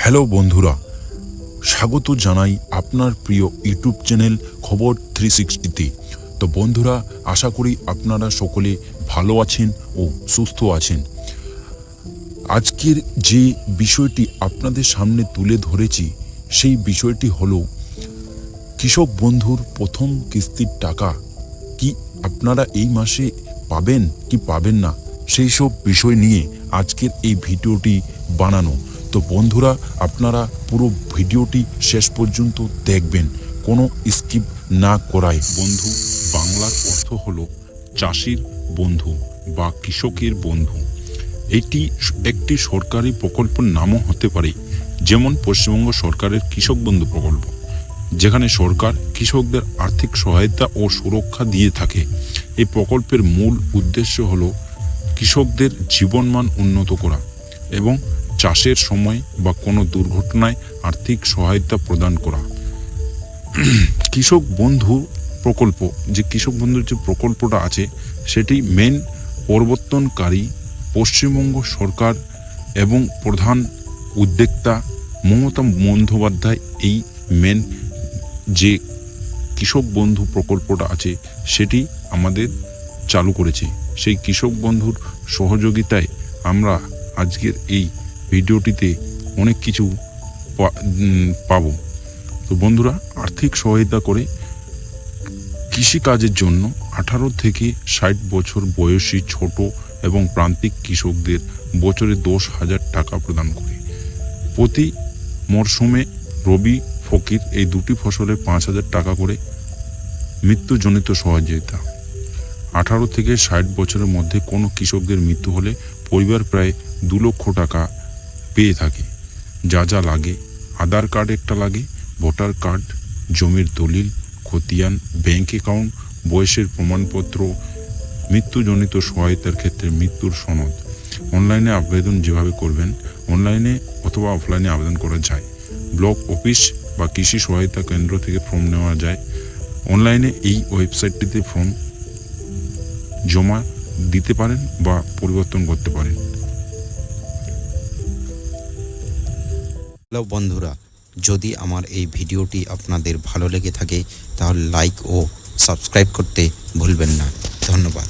Hello বন্ধুরা। স্বাগত জানাই আপনার প্রিয় ইউটিউব চ্যানেল খবর থ্রি সিক্সটিতে তো বন্ধুরা, আশা করি আপনারা সকলে ভালো আছেন ও সুস্থ আছেন। আজকের যে বিষয়টি আপনাদের সামনে তুলে ধরেছি, সেই বিষয়টি হলো, কৃষক বন্ধুর প্রথম কিস্তির টাকা কি আপনারা এই মাসে পাবেন কি পাবেন না, সেই সব বিষয় নিয়ে আজকের এই ভিডিওটি বানানো। তো বন্ধুরা, আপনারা পুরো ভিডিওটি শেষ পর্যন্ত দেখবেন। কোনো স্কিপ না করায় বন্ধু, বাংলার অর্থ হলো চাষির বন্ধু বা কৃষকের বন্ধু। এটি একটি সরকারি প্রকল্পের নামও হতে পারে, যেমন পশ্চিমবঙ্গ সরকারের কৃষক বন্ধু প্রকল্প, যেখানে সরকার কৃষকদের আর্থিক সহায়তা ও সুরক্ষা দিয়ে থাকে। এই প্রকল্পের মূল উদ্দেশ্য হল কৃষকদের জীবনমান উন্নত করা এবং চাষের সময় বা কোনো দুর্ঘটনায় আর্থিক সহায়তা প্রদান করা। কৃষক বন্ধু প্রকল্প, যে কৃষক বন্ধুর যে প্রকল্পটা আছে, সেটি মেন প্রবর্তনকারী পশ্চিমবঙ্গ সরকার এবং প্রধান উদ্যোক্তা মমতা বন্দ্যোপাধ্যায় এই মেন যে কৃষক বন্ধু প্রকল্পটা আছে, সেটি আমাদের চালু করেছে। সেই কৃষক বন্ধুর সহযোগিতায় আমরা আজকের এই ভিডিওটিতে অনেক কিছু পা- উম, তো বন্ধুরা আর্থিক সহায়তা করে কৃষিকাজের জন্য আঠারো থেকে ষাট বছর বয়সী ছোট এবং প্রান্তিক কৃষকদের বছরে দশ হাজার টাকা প্রদান করে। প্রতি মরশুমে রবি ফকির এই দুটি ফসলে পাঁচ হাজার টাকা করে মৃত্যুজনিত সহযোগিতা। আঠারো থেকে ষাট বছরের মধ্যে কোনো কৃষকদের মৃত্যু হলে পরিবার প্রায় দু লক্ষ টাকা পেয়ে থাকে। যা যা লাগে, আধার কার্ড একটা লাগে, ভোটার কার্ড, জমির দলিল, খতিয়ান, ব্যাংক অ্যাকাউন্ট, বয়সের প্রমাণপত্র, মৃত্যুজনিত সহায়তার ক্ষেত্রে মৃত্যুর সনদ। অনলাইনে আবেদন যেভাবে করবেন, অনলাইনে অথবা অফলাইনে আবেদন করা যায়। ব্লক অফিস বা কৃষি সহায়তা কেন্দ্র থেকে ফর্ম নেওয়া যায়। অনলাইনে এই ওয়েবসাইটটিতে ফর্ম জমা দিতে পারেন বা পরিবর্তন করতে পারেন। হ্যালো বন্ধুরা, যদি আমার এই ভিডিওটি আপনাদের ভালো লেগে থাকে, তাহলে লাইক ও সাবস্ক্রাইব করতে ভুলবেন না। ধন্যবাদ।